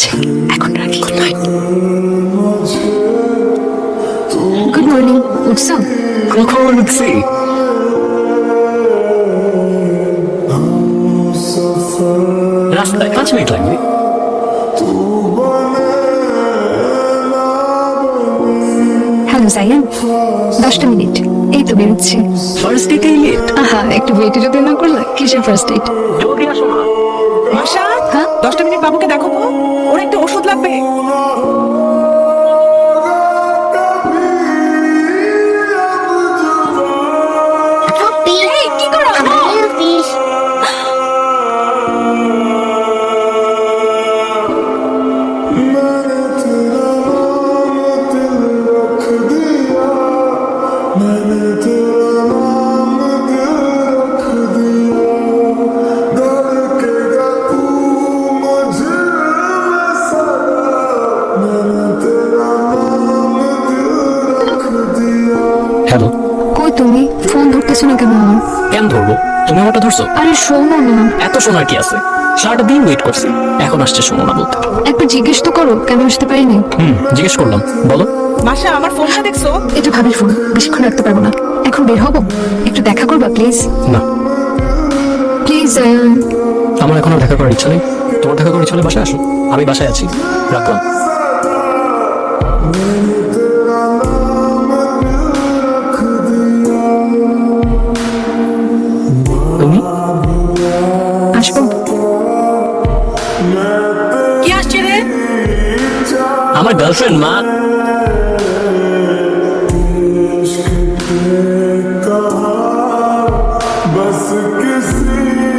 আছে। এখন রাখি গুড নাইট গুড মর্নিং উঠছো কখন উঠছি রাস্তায় পাঁচ মিনিট লাগবে। হ্যালো দশটা মিনিট। এই তো বেরোচ্ছি। ফার্স্ট ডেটেই লেট আহা একটু ওয়েটে যদি না করলে কিসের ফার্স্ট ডেট জলদি আসো না আশা হ্যাঁ? দশটা মিনিট বাবুকে দেখো তো ওর একটা ওষুধ লাগবে। কি তুমি ফোন ধরতেছো না কেন আমার? কেন ধরবো? তুমি আমারটা ধরছো? আরে শোনো না। এত শোনার কি আছে? সারাটা দিন ওয়েট করছি। এখন আসছে শোনো না বলতে। একবার জিজ্ঞেস তো করো কেন আসতে পারিনি? হুম জিজ্ঞেস করলাম। বলো। মাসা আমার ফোনটা দেখছ? এটা ভাবির ফোন বেশিক্ষণ রাখতে পারব না। এখন বের হব? একটু দেখা করবা প্লিজ না। প্লিজ জায়ান আমার এখন আর দেখা করার ইচ্ছা নেই। তোমার দেখা করার ইচ্ছা হলে বাসায় আসো। আমি বাসায় আছি। রাখলাম। আমার গার্লফ্রেন্ড মা बस किसी